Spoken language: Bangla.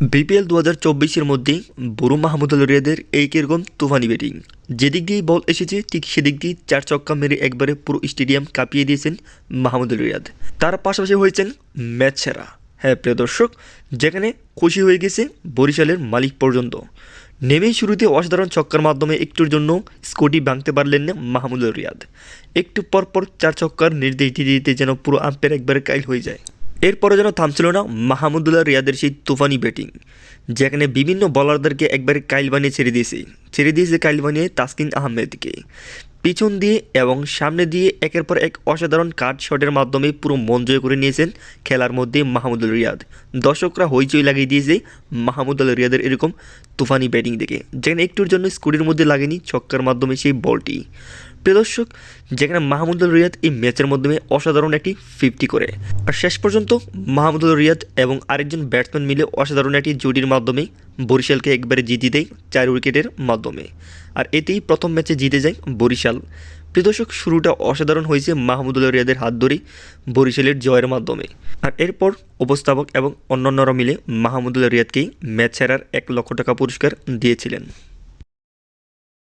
বিপিএল দু হাজার চব্বিশের মধ্যে বুরু মাহমুদুল রিয়াদের এই কীরকম তুফানি ব্যাটিং। যেদিক দিয়েই বল এসেছে, ঠিক সেদিক দিয়ে চার ছক্কা মেরে একবারে পুরো স্টেডিয়াম কাঁপিয়ে দিয়েছেন মাহমুদুল রিয়াদ। তার পাশাপাশি হয়েছেন ম্যাচ সেরা। হ্যাঁ প্রিয় দর্শক, যেখানে খুশি হয়ে গেছে বরিশালের মালিক পর্যন্ত। নেমেই শুরুতে অসাধারণ ছক্কার মাধ্যমে একটুর জন্য স্কোটি ভাঙতে পারলেন না মাহমুদুল রিয়াদ। একটু পর পর চার ছক্কার নির্দেশ দিতে দিতে যেন পুরো আম্পের একবারে কাইল হয়ে যায়। এরপরে যেন থামছিল না মাহমুদুল্লাহ রিয়াদের সেই তুফানি ব্যাটিং, যেখানে বিভিন্ন বলারদেরকে একবারে কাইল বানিয়ে ছেড়ে দিয়েছে। ছেড়ে দিয়েছে কাইল বানিয়ে তাসকিন আহমেদকে। পিছন দিয়ে এবং সামনে দিয়ে একের পর এক অসাধারণ কাট শটের মাধ্যমে পুরো মন জয় করে নিয়েছেন খেলার মধ্যে মাহমুদুল রিয়াদ। দর্শকরা হইচই লাগিয়ে দিয়েছে মাহমুদুল রিয়াদের এরকম তুফানি ব্যাটিং দেখে, যেখানে একটুর জন্য স্কুটির মধ্যে লাগেনি ছক্কার মাধ্যমে সেই বলটি। প্রিয় দর্শক যেখানে মাহমুদুল রিয়াদ এই ম্যাচের মাধ্যমে অসাধারণ একটি ফিফটি করে। আর শেষ পর্যন্ত মাহমুদুল রিয়াদ এবং আরেকজন ব্যাটসম্যান মিলে অসাধারণ একটি জুটির মাধ্যমে বরিশালকে একবারে জিতে দেয় চার উইকেটের মাধ্যমে। আর এতেই প্রথম ম্যাচে জিতে যায় বরিশাল। প্রিয় দর্শক, শুরুটা অসাধারণ হয়েছে মাহমুদুল রিয়াদের হাত ধরেই বরিশালের জয়ের মাধ্যমে। আর এরপর উপস্থাপক এবং অন্যান্যরা মিলে মাহমুদুল রিয়াদকেই ম্যাচ সেরার এক লক্ষ টাকা পুরস্কার দিয়েছিলেন।